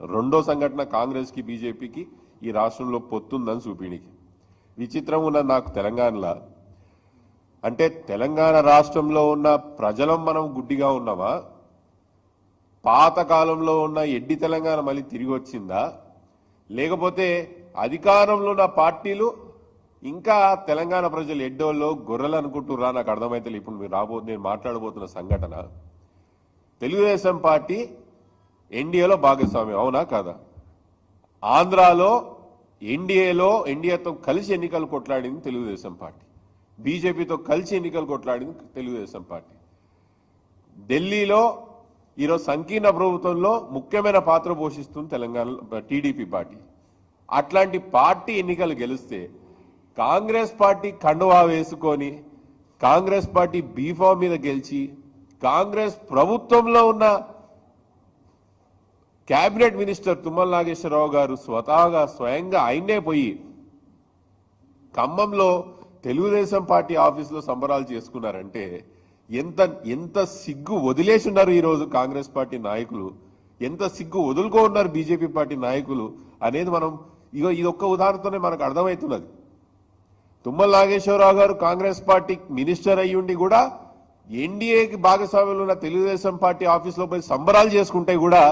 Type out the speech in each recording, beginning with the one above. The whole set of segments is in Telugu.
రెండో సంఘటన కాంగ్రెస్కి బీజేపీకి ఈ రాష్ట్రంలో పొత్తుందని చూపినికి విచిత్రం ఉన్న నాకు తెలంగాణలో. అంటే తెలంగాణ రాష్ట్రంలో ఉన్న ప్రజలం మనం గుడ్డిగా ఉన్నామా? పాతకాలంలో ఉన్న ఎడ్డి తెలంగాణ మళ్ళీ తిరిగి వచ్చిందా? లేకపోతే అధికారంలో ఉన్న పార్టీలు ఇంకా తెలంగాణ ప్రజలు ఎడ్డోళ్ళు గొర్రెలు అనుకుంటుర్రా నాకు అర్థమైతే ఇప్పుడు మీరు రాబో నేను మాట్లాడబోతున్న సంఘటన. తెలుగుదేశం పార్టీ ఎన్డీఏలో భాగస్వామ్యం అవునా కాదా? ఆంధ్రాలో ఎన్డీఏలో ఎన్డీఏతో కలిసి ఎన్నికలు కొట్లాడింది తెలుగుదేశం పార్టీ. బీజేపీతో కలిసి ఎన్నికలు కొట్లాడింది తెలుగుదేశం పార్టీ. ఢిల్లీలో ఈరోజు సంకీర్ణ ప్రభుత్వంలో ముఖ్యమైన పాత్ర పోషిస్తుంది తెలంగాణ టీడీపీ పార్టీ. అట్లాంటి పార్టీ ఎన్నికలు గెలిస్తే కాంగ్రెస్ పార్టీ కండువా వేసుకొని కాంగ్రెస్ పార్టీ బీఫామ్ మీద గెలిచి కాంగ్రెస్ ప్రభుత్వంలో ఉన్న క్యాబినెట్ మినిస్టర్ తుమ్మల నాగేశ్వరరావు గారు స్వతహాగా స్వయంగా ఆయనే పోయి ఖమ్మంలో తెలుగుదేశం పార్టీ ఆఫీసులో సంబరాలు చేసుకున్నారంటే ఎంత ఎంత సిగ్గు వదిలేసి ఉన్నారు ఈరోజు కాంగ్రెస్ పార్టీ నాయకులు? ఎంత సిగ్గు వదులుకో ఉన్నారు బీజేపీ పార్టీ నాయకులు అనేది మనం ఇగో ఇది ఒక్క ఉదాహరణతోనే మనకు అర్థమవుతున్నది. తుమ్మల నాగేశ్వరరావు గారు కాంగ్రెస్ పార్టీ మినిస్టర్ అయ్యుండి కూడా ఎన్డీఏకి భాగస్వామ్యంలో ఉన్న తెలుగుదేశం పార్టీ ఆఫీసులో పోయి సంబరాలు చేసుకుంటే కూడా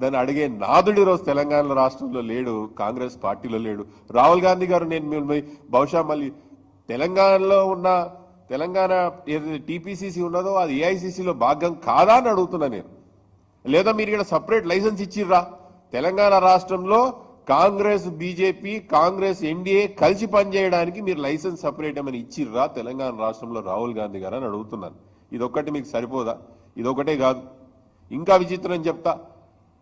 దాన్ని అడిగే నాదుడి రోజు తెలంగాణ రాష్ట్రంలో లేడు కాంగ్రెస్ పార్టీలో లేడు. రాహుల్ గాంధీ గారు నేను మిమ్మల్ని బహుశా మళ్ళీ తెలంగాణలో ఉన్న తెలంగాణ ఏదైతే టీపీసీసీ ఉన్నదో అది ఏఐసీసీలో భాగం కాదా అని అడుగుతున్నా నేను. లేదా మీరు ఇక్కడ సపరేట్ లైసెన్స్ ఇచ్చిర్రా? తెలంగాణ రాష్ట్రంలో కాంగ్రెస్ బీజేపీ కాంగ్రెస్ ఎన్డీఏ కలిసి పనిచేయడానికి మీరు లైసెన్స్ సపరేట్ ఏమైనా ఇచ్చిర్రా తెలంగాణ రాష్ట్రంలో రాహుల్ గాంధీ గారు అని అడుగుతున్నాను. ఇదొక్కటి మీకు సరిపోదా? ఇదొకటే కాదు. ఇంకా విచిత్రం చెప్తా.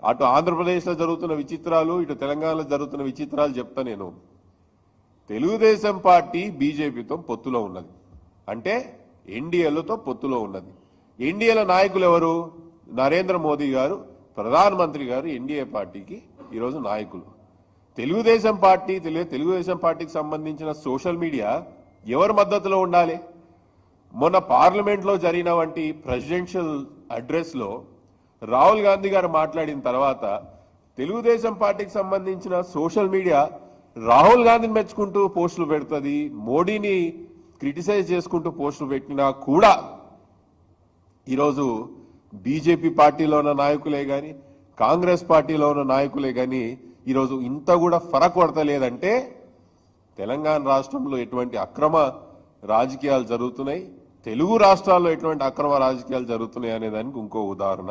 అటు ఆంధ్రప్రదేశ్లో జరుగుతున్న విచిత్రాలు ఇటు తెలంగాణలో జరుగుతున్న విచిత్రాలు చెప్తా నేను. తెలుగుదేశం పార్టీ బీజేపీతో పొత్తులో ఉన్నది. అంటే ఎన్డీఏలతో పొత్తులో ఉన్నది. ఎన్డీఏల నాయకులు ఎవరు? నరేంద్ర మోదీ గారు ప్రధానమంత్రి గారు ఎన్డీఏ పార్టీకి ఈరోజు నాయకులు. తెలుగుదేశం పార్టీ తెలు- తెలుగుదేశం పార్టీకి సంబంధించిన సోషల్ మీడియా ఎవరి మద్దతులో ఉండాలి? మొన్న పార్లమెంట్లో జరిగిన వంటి ప్రెసిడెన్షియల్ అడ్రస్లో రాహుల్ గాంధీ గారు మాట్లాడిన తర్వాత తెలుగుదేశం పార్టీకి సంబంధించిన సోషల్ మీడియా రాహుల్ గాంధీని మెచ్చుకుంటూ పోస్టులు పెడుతుంది మోడీని క్రిటిసైజ్ చేసుకుంటూ పోస్టులు పెట్టినా కూడా ఈరోజు బీజేపీ పార్టీలో ఉన్న నాయకులే గాని కాంగ్రెస్ పార్టీలో ఉన్న నాయకులే గాని ఈరోజు ఇంత కూడా ఫరక్ పడతలేదంటే తెలంగాణ రాష్ట్రంలో ఎటువంటి అక్రమ రాజకీయాలు జరుగుతున్నాయి తెలుగు రాష్ట్రాల్లో ఎటువంటి అక్రమ రాజకీయాలు జరుగుతున్నాయి అనే దానికి ఇంకో ఉదాహరణ.